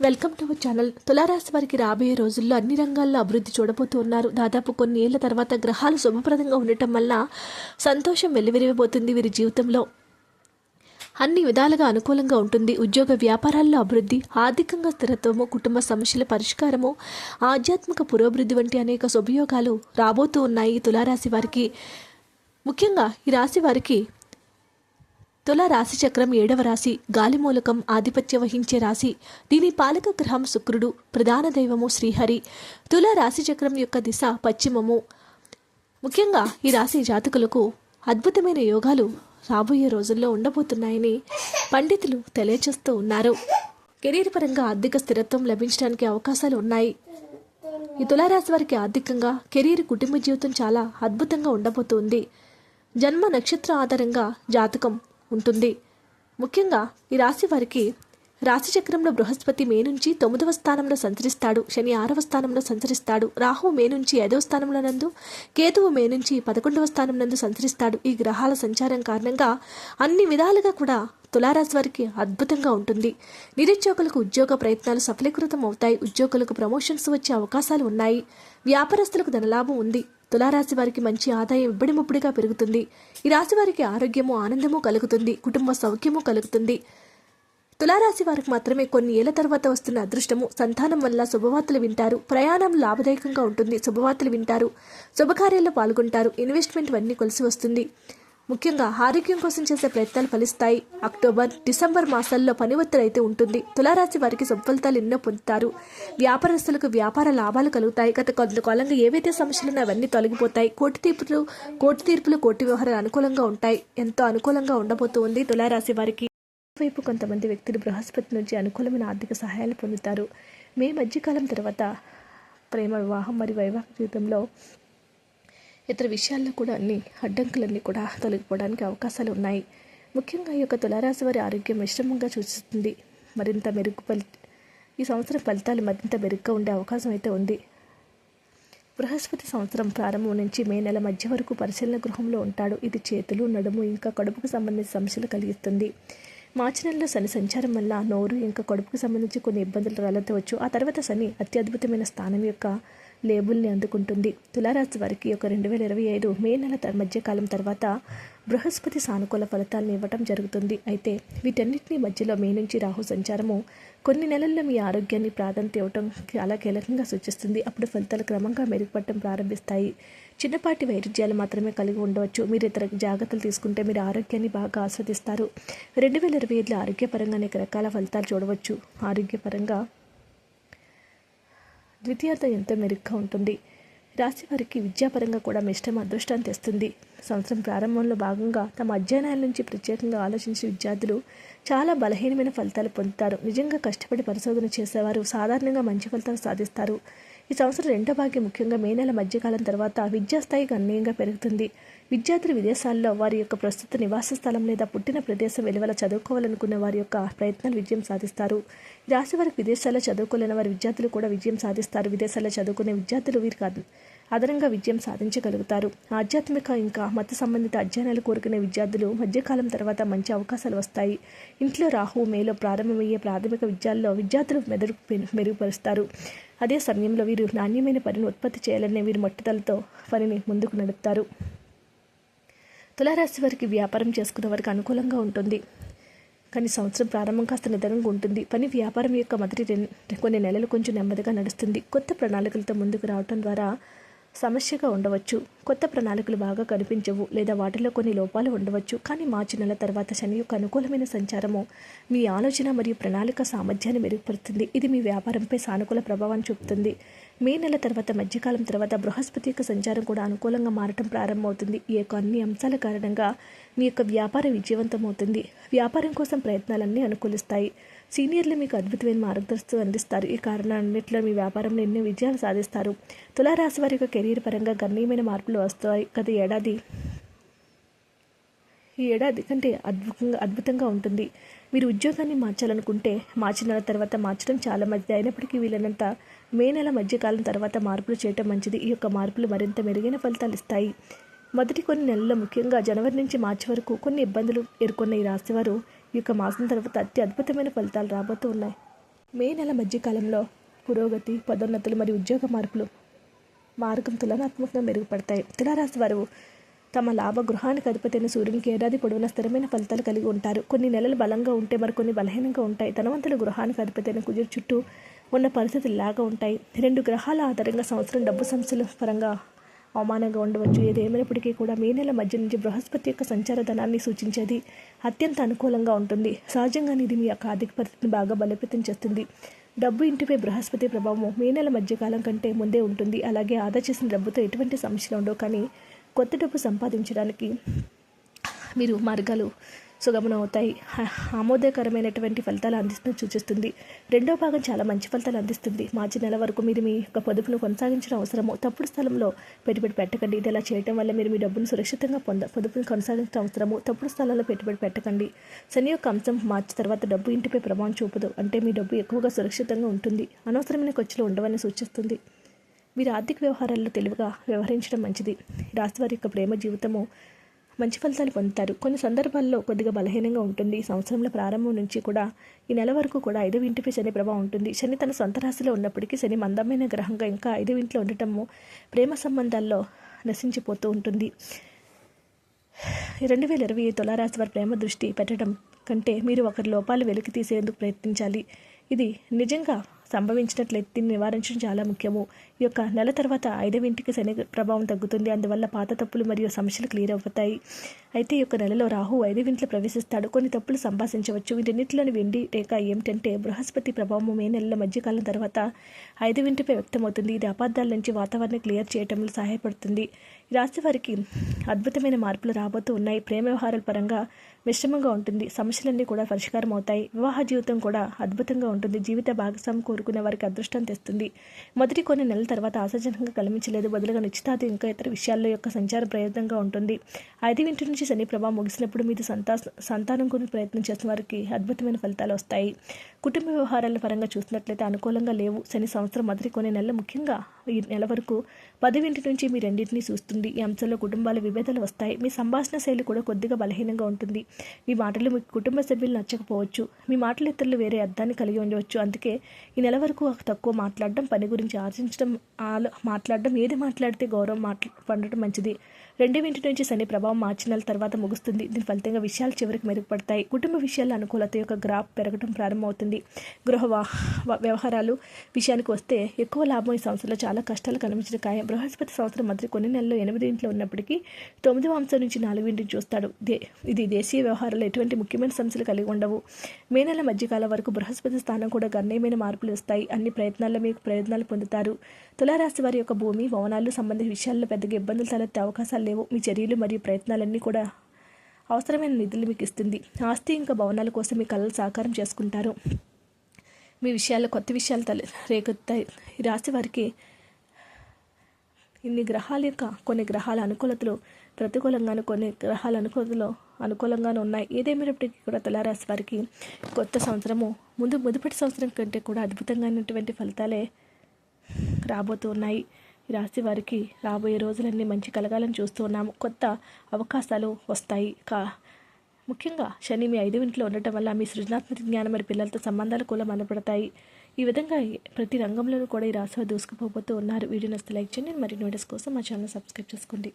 Welcome to our channel. తులారాశి వారికి రాబోయే రోజుల్లో అన్ని రంగాల్లో అభివృద్ధి చూడబోతూ ఉన్నారు. దాదాపు కొన్ని ఏళ్ళ తర్వాత గ్రహాలు శుభప్రదంగా ఉండటం వల్ల సంతోషం వెల్లివిరిగిపోతుంది వీరి జీవితంలో. అన్ని విధాలుగా అనుకూలంగా ఉంటుంది. ఉద్యోగ వ్యాపారాల్లో అభివృద్ధి ఆర్థికంగా స్థిరత్వము కుటుంబ సమస్యల పరిష్కారము ఆధ్యాత్మిక పురోభివృద్ధి వంటి అనేక శుభయోగాలు రాబోతూ ఉన్నాయి తులారాశి వారికి. ముఖ్యంగా ఈ రాశి వారికి తుల రాశి చక్రం ఏడవ రాశి గాలి మూలకం ఆధిపత్యం వహించే రాశి. దీని పాలక గ్రహం శుక్రుడు ప్రధాన దైవము శ్రీహరి. తుల రాశి చక్రం యొక్క దిశ పశ్చిమము. ముఖ్యంగా ఈ రాశి జాతకులకు అద్భుతమైన యోగాలు రాబోయే రోజుల్లో ఉండబోతున్నాయని పండితులు తెలియచేస్తూ ఉన్నారు. కెరీర్ పరంగా ఆర్థిక స్థిరత్వం లభించడానికి అవకాశాలు ఉన్నాయి. ఈ తులారాశి వారికి ఆర్థికంగా కెరీర్ కుటుంబ జీవితం చాలా అద్భుతంగా ఉండబోతుంది. జన్మ నక్షత్ర ఆధారంగా జాతకం ఉంటుంది. ముఖ్యంగా ఈ రాశి వారికి రాశిచక్రంలో బృహస్పతి మే నుంచి తొమ్మిదవ స్థానంలో సంచరిస్తాడు. శని ఆరవ స్థానంలో సంచరిస్తాడు. రాహు మే నుంచి ఐదవ స్థానంలో నందు కేతువు మే నుంచి పదకొండవ స్థానం నందు సంచరిస్తాడు. ఈ గ్రహాల సంచారం కారణంగా అన్ని విధాలుగా కూడా తులారాశి వారికి అద్భుతంగా ఉంటుంది. నిరుద్యోగులకు ఉద్యోగ ప్రయత్నాలు సఫలీకృతం అవుతాయి. ఉద్యోగులకు ప్రమోషన్స్ వచ్చే అవకాశాలు ఉన్నాయి. వ్యాపారస్తులకు ధనలాభం ఉంది. తులారాశి వారికి మంచి ఆదాయం ఇబ్బడి పెరుగుతుంది. ఈ రాశి వారికి ఆరోగ్యము ఆనందము కలుగుతుంది. కుటుంబ సౌఖ్యము కలుగుతుంది. తులారాశి వారికి మాత్రమే కొన్ని ఏళ్ళ తర్వాత వస్తున్న అదృష్టము. సంతానం వల్ల శుభవార్తలు వింటారు. ప్రయాణం లాభదాయకంగా ఉంటుంది. శుభవార్తలు వింటారు. శుభకార్యాల్లో పాల్గొంటారు. ఇన్వెస్ట్మెంట్ అన్నీ కలిసి వస్తుంది. ముఖ్యంగా ఆరోగ్యం కోసం చేసే ప్రయత్నాలు ఫలిస్తాయి. అక్టోబర్ డిసెంబర్ మాసాల్లో పని ఒత్తిడి అయితే ఉంటుంది. తులారాశి వారికి సుఫలితాలు ఎన్నో పొందుతారు. వ్యాపారస్తులకు వ్యాపార లాభాలు కలుగుతాయి. గత కొంతకాలంగా ఏవైతే సమస్యలు అవన్నీ తొలగిపోతాయి. కోర్టు తీర్పులు కోర్టు తీర్పులు కోర్టు వ్యవహారాలు అనుకూలంగా ఉంటాయి. ఎంతో అనుకూలంగా ఉండబోతుంది తులారాశి వారికి. వైపు కొంతమంది వ్యక్తులు బృహస్పతి నుంచి అనుకూలమైన ఆర్థిక సహాయాలు పొందుతారు. మే మధ్యకాలం తర్వాత ప్రేమ వివాహం మరియు వైవాహిక జీవితంలో ఇతర విషయాల్లో కూడా అన్ని అడ్డంకులన్నీ కూడా తొలగిపోవడానికి అవకాశాలు ఉన్నాయి. ముఖ్యంగా ఈ యొక్క తులారాశి వారి ఆరోగ్యం మిశ్రమంగా సూచిస్తుంది మరింత మెరుగు ఫలి ఈ సంవత్సరం ఫలితాలు మరింత మెరుగ్గా ఉండే అవకాశం అయితే ఉంది. బృహస్పతి సంవత్సరం ప్రారంభం నుంచి మే నెల మధ్య వరకు పరిశీలన గృహంలో ఉంటాడు. ఇది చేతులు నడుము ఇంకా కడుపుకు సంబంధించిన సమస్యలు కలిగిస్తుంది. మార్చి నెలలో శని సంచారం వల్ల నోరు ఇంకా కడుపుకు సంబంధించి కొన్ని ఇబ్బందులు తలెత్తవచ్చు ఆ తర్వాత శని అత్యద్భుతమైన స్థానం యొక్క లేబుల్ని అందుకుంటుంది. తులారాశి వారికి ఒక రెండు వేల ఇరవై ఐదు మే నెల మధ్యకాలం తర్వాత బృహస్పతి సానుకూల ఫలితాలను ఇవ్వటం జరుగుతుంది. అయితే వీటన్నిటిని మధ్యలో మే నుంచి రాహు సంచారము కొన్ని నెలల్లో మీ ఆరోగ్యాన్ని ప్రాధాన్యత ఇవ్వటం చాలా కీలకంగా సూచిస్తుంది. అప్పుడు ఫలితాలు క్రమంగా మెరుగుపడటం ప్రారంభిస్తాయి. చిన్నపాటి వైరుధ్యాలు మాత్రమే కలిగి ఉండవచ్చు. మీరు ఇతర జాగ్రత్తలు తీసుకుంటే మీరు ఆరోగ్యాన్ని బాగా ఆస్వాదిస్తారు. రెండు వేల ఇరవై ఐదులో ఆరోగ్యపరంగా అనేక రకాల ఫలితాలు చూడవచ్చు. ఆరోగ్యపరంగా ద్వితీయార్థం ఎంతో మెరుగ్గా ఉంటుంది? రాశి వారికి విద్యాపరంగా కూడా మిష్టం అదృష్టాన్ని తెస్తుంది. సంవత్సరం ప్రారంభంలో భాగంగా తమ అధ్యయనాల నుంచి ప్రత్యేకంగా ఆలోచించిన విద్యార్థులు చాలా బలహీనమైన ఫలితాలు పొందుతారు. నిజంగా కష్టపడి పరిశోధన చేసేవారు సాధారణంగా మంచి ఫలితాలు సాధిస్తారు. ఈ సంవత్సరం రెండో భాగ్యం ముఖ్యంగా మే నెల మధ్యకాలం తర్వాత విద్యాస్థాయి గణనీయంగా పెరుగుతుంది. విద్యార్థులు విదేశాల్లో వారి యొక్క ప్రస్తుత నివాస స్థలం లేదా పుట్టిన ప్రదేశం వెలువల చదువుకోవాలనుకున్న వారి యొక్క ప్రయత్నాలు విజయం సాధిస్తారు. ఈ రాశి వారికి విదేశాల్లో చదువుకోలేని వారి విద్యార్థులు కూడా విజయం సాధిస్తారు. విదేశాల్లో చదువుకునే విద్యార్థులు వీరికి అదనంగా విజయం సాధించగలుగుతారు. ఆధ్యాత్మిక ఇంకా మత సంబంధిత అధ్యయనాలు కోరుకునే విద్యార్థులు మధ్యకాలం తర్వాత మంచి అవకాశాలు వస్తాయి. ఇంట్లో రాహు మేలో ప్రారంభమయ్యే ప్రాథమిక విద్యాల్లో విద్యార్థులు మెదడు మెరుగుపరుస్తారు. అదే సమయంలో వీరు నాణ్యమైన పనిని ఉత్పత్తి చేయాలనే వీరు మట్టుదలతో పనిని ముందుకు నడుపుతారు. తులారాశి వారికి వ్యాపారం చేసుకునే వారికి అనుకూలంగా ఉంటుంది. కానీ సంవత్సరం ప్రారంభం కాస్త నిదానంగా ఉంటుంది. పని వ్యాపారం యొక్క మొదటి కొన్ని నెలలు కొంచెం నెమ్మదిగా నడుస్తుంది. కొత్త ప్రణాళికలతో ముందుకు రావటం ద్వారా సమస్యగా ఉండవచ్చు. కొత్త ప్రణాళికలు బాగా కనిపించవు లేదా వాటిలో కొన్ని లోపాలు ఉండవచ్చు. కానీ మార్చి నెల తర్వాత శని యొక్క అనుకూలమైన సంచారము మీ ఆలోచన మరియు ప్రణాళిక సామర్థ్యాన్ని మెరుగుపరుస్తుంది. ఇది మీ వ్యాపారంపై సానుకూల ప్రభావాన్ని చూపుతుంది. మే నెల తర్వాత మధ్యకాలం తర్వాత బృహస్పతి యొక్క సంచారం కూడా అనుకూలంగా మారటం ప్రారంభమవుతుంది. ఈ యొక్క అన్ని అంశాల కారణంగా మీ యొక్క వ్యాపారం విజయవంతమవుతుంది. వ్యాపారం కోసం ప్రయత్నాలన్నీ అనుకూలిస్తాయి. సీనియర్లు మీకు అద్భుతమైన మార్గదర్శకత్వం అందిస్తారు. ఈ కారణాలన్నింటిలో మీ వ్యాపారంలో ఎన్నో విజయాలు సాధిస్తారు. తులారాశి వారి యొక్క కెరీర్ పరంగా గణనీయమైన మార్పులు వస్తాయి. గత ఏడాది ఈ ఏడాది కంటే అద్భుతంగా అద్భుతంగా ఉంటుంది. మీరు ఉద్యోగాన్ని మార్చాలనుకుంటే మార్చి నెల తర్వాత మార్చడం చాలా మంచిది. అయినప్పటికీ వీలైనంత మే నెల మధ్యకాలం తర్వాత మార్పులు చేయటం మంచిది. ఈ యొక్క మార్పులు మరింత మెరుగైన ఫలితాలు ఇస్తాయి. మొదటి కొన్ని నెలల్లో ముఖ్యంగా జనవరి నుంచి మార్చి వరకు కొన్ని ఇబ్బందులు ఎదుర్కొన్న ఈ రాశివారు ఈ యొక్క మాసం తర్వాత అతి అద్భుతమైన ఫలితాలు రాబోతూ ఉన్నాయి. మే నెల మధ్యకాలంలో పురోగతి పదోన్నతులు మరియు ఉద్యోగ మార్పులు మార్గం తులనాత్మకంగా మెరుగుపడతాయి. తులారాశి వారు తమ లాభ గృహానికి అధిపతి సూర్యునికి ఏడాది పొడవునా స్థిరమైన ఫలితాలు కలిగి ఉంటారు. కొన్ని నెలలు బలంగా ఉంటే మరికొన్ని బలహీనంగా ఉంటాయి. ధనవంతుల గృహానికి అధిపతి కుజుడు చుట్టూ ఉన్న పరిస్థితులు లాగా ఉంటాయి. రెండు గ్రహాల ఆధారంగా సంవత్సరం డబ్బు సమస్యల పరంగా అవమానంగా ఉండవచ్చు. ఏది కూడా మే నెల మధ్య నుంచి బృహస్పతి యొక్క సంచార ధనాన్ని సూచించేది అత్యంత అనుకూలంగా ఉంటుంది. సహజంగానే ఇది మీ యొక్క ఆర్థిక పరిస్థితిని బాగా బలోపేతం చేస్తుంది. డబ్బు ఇంటిపై బృహస్పతి ప్రభావం మే నెల మధ్యకాలం కంటే ముందే ఉంటుంది. అలాగే ఆదా చేసిన డబ్బుతో ఎటువంటి సమస్యలు ఉండవు. కానీ కొత్త డబ్బు సంపాదించడానికి మీరు మార్గాలు సుగమనం అవుతాయి. ఆమోదకరమైనటువంటి ఫలితాలు అందిస్తూ సూచిస్తుంది. రెండో భాగం చాలా మంచి ఫలితాలు అందిస్తుంది. మార్చి నెల వరకు మీరు మీ యొక్క పొదుపును కొనసాగించడం అవసరము. తప్పుడు స్థలంలో పెట్టుబడి పెట్టకండి. ఇది ఇలా చేయడం వల్ల మీరు మీ డబ్బును సురక్షితంగా పొంద పొదుపును కొనసాగించడం అవసరము. తప్పుడు స్థలాల్లో పెట్టుబడి పెట్టకండి. శని యొక్క అంశం మార్చి తర్వాత డబ్బు ఇంటిపై ప్రభావం చూపదు. అంటే మీ డబ్బు ఎక్కువగా సురక్షితంగా ఉంటుంది. అనవసరమైన ఖర్చులు ఉండవని సూచిస్తుంది. మీరు ఆర్థిక వ్యవహారాల్లో తెలివిగా వ్యవహరించడం మంచిది. రాశి వారి యొక్క ప్రేమ జీవితము మంచి ఫలితాలు పొందుతారు. కొన్ని సందర్భాల్లో కొద్దిగా బలహీనంగా ఉంటుంది. ఈ సంవత్సరంలో ప్రారంభం నుంచి కూడా ఈ నెల వరకు కూడా ఐదవ ఇంటిపై శని ప్రభావం ఉంటుంది. శని తన సొంత రాశిలో ఉన్నప్పటికీ శని మందమైన గ్రహంగా ఇంకా ఐదవ ఇంట్లో ఉండటము ప్రేమ సంబంధాల్లో నశించిపోతూ ఉంటుంది. రెండు వేల ఇరవై తులారాశి వారి ప్రేమ దృష్టి పెట్టడం కంటే మీరు ఒకరి లోపాలు వెలికి తీసేందుకు ప్రయత్నించాలి. ఇది నిజంగా సంభవించినట్లయితే దీన్ని నివారించడం చాలా ముఖ్యము. ఈ యొక్క నెల తర్వాత ఐదవ ఇంటికి శని ప్రభావం తగ్గుతుంది. అందువల్ల పాత తప్పులు మరియు సమస్యలు క్లియర్ అవుతాయి. అయితే ఈ యొక్క నెలలో రాహు ఐదవ ఇంట్లో ప్రవేశిస్తాడు. కొన్ని తప్పులు సంభాషించవచ్చు. వీటన్నిటిలోని వెండి రేఖ ఏమిటంటే బృహస్పతి ప్రభావం మే నెలలో మధ్యకాలం తర్వాత ఐదవ ఇంటిపై వ్యక్తమవుతుంది. ఇది అపార్థాల నుంచి వాతావరణం క్లియర్ చేయడంలో సహాయపడుతుంది. ఈ రాశి వారికి అద్భుతమైన మార్పులు రాబోతూ ఉన్నాయి. ప్రేమ వ్యవహారాల పరంగా మిశ్రమంగా ఉంటుంది. సమస్యలన్నీ కూడా పరిష్కారం అవుతాయి వివాహ జీవితం కూడా అద్భుతంగా ఉంటుంది. జీవిత భాగస్వామి కోరుకునే వారికి అదృష్టం తెస్తుంది. మొదటి కొన్ని నెలల తర్వాత ఆశాజనకంగా కనిపించలేదు బదులుగా నిశ్చితార్థం ఇంకా ఇతర విషయాల్లో యొక్క సంచార ప్రయత్నంగా ఉంటుంది. ఐదు ఇంటి నుంచి శని ప్రభావం ముగిసినప్పుడు మీరు సంతా సంతానం గురించి ప్రయత్నం చేసిన వారికి అద్భుతమైన ఫలితాలు వస్తాయి. కుటుంబ వ్యవహారాల పరంగా చూసినట్లయితే అనుకూలంగా లేవు. శని సంవత్సరం మొదటి కొన్ని నెలలు ముఖ్యంగా ఈ నెల వరకు పదివింటి నుంచి మీ రెండింటిని చూస్తుంది. ఈ అంశంలో కుటుంబాల విభేదాలు వస్తాయి. మీ సంభాషణ శైలి కూడా కొద్దిగా బలహీనంగా ఉంటుంది. మీ మాటలు మీ కుటుంబ సభ్యులు నచ్చకపోవచ్చు. మీ మాటలు ఇతరులు వేరే అర్థాన్ని కలిగి ఉండవచ్చు. అందుకే ఈ నెల వరకు తక్కువ మాట్లాడడం పని గురించి ఆలోచించడం ఆలో మాట్లాడడం ఏది మాట్లాడితే గౌరవం మాట్లా పండటం మంచిది. రెండో ఇంటి నుంచి శని ప్రభావం మార్చి నెల తర్వాత ముగుస్తుంది. దీని ఫలితంగా విషయాలు చివరికి మెరుగుపడతాయి. కుటుంబ విషయాల అనుకూలత యొక్క గ్రాఫ్ పెరగడం ప్రారంభమవుతుంది. గృహ వ్యవహారాలు విషయానికి వస్తే ఎక్కువ లాభం ఈ సంవత్సరంలో చాలా కష్టాలు కనిపించిన ఖాయం. బృహస్పతి సంవత్సరం మధ్య కొన్ని నెలల్లో ఎనిమిది ఇంట్లో ఉన్నప్పటికీ తొమ్మిదవ అంశం నుంచి నాలుగు ఇంటిని చూస్తాడు. దే ఇది దేశీయ వ్యవహారాల్లో ఎటువంటి ముఖ్యమైన సమస్యలు కలిగి ఉండవు. మే నెల మధ్యకాలం వరకు బృహస్పతి స్థానం కూడా గణనీయమైన మార్పులు వస్తాయి. అన్ని ప్రయత్నాల్లో మీకు ప్రయోజనాలు పొందుతారు. తులారాశి వారి యొక్క భూమి భవనాలు సంబంధించిన విషయాల్లో పెద్దగా ఇబ్బందులు తలెత్తే అవకాశాలు లేవు. మీ చర్యలు మరియు ప్రయత్నాలన్నీ కూడా అవసరమైన నిధులు మీకు ఇస్తుంది. ఆస్తి ఇంకా భవనాల కోసం మీ కళలు సాకారం చేసుకుంటారు. మీ విషయాల్లో కొత్త విషయాలు తల రేకెత్తాయి. ఈ రాశి వారికి ఇన్ని గ్రహాల యొక్క కొన్ని గ్రహాల అనుకూలతలు ప్రతికూలంగాను కొన్ని గ్రహాల అనుకూలతలు అనుకూలంగాను ఉన్నాయి. ఏదేమైనప్పటికీ కూడా తులారాశి వారికి కొత్త సంవత్సరము ముందు ముదుపటి సంవత్సరం కంటే కూడా అద్భుతంగానటువంటి ఫలితాలే రాబోతూ ఉన్నాయి. రాశి వారికి రాబోయే రోజులన్నీ మంచి కలగాలని చూస్తూ ఉన్నాము. కొత్త అవకాశాలు వస్తాయి. కా ముఖ్యంగా శని మీ ఐదు ఇంట్లో ఉండటం వల్ల మీ సృజనాత్మక జ్ఞానం మరి పిల్లలతో సంబంధాలు కూడా మనపడతాయి. ఈ విధంగా ప్రతి రంగంలోనూ కూడా ఈ రాశి వారు దూసుకుపోతూ ఉన్నారు. వీడియో నస్తే లైక్ చేయండి. మరి నోటీస్ కోసం మా ఛానల్ సబ్స్క్రైబ్ చేసుకోండి.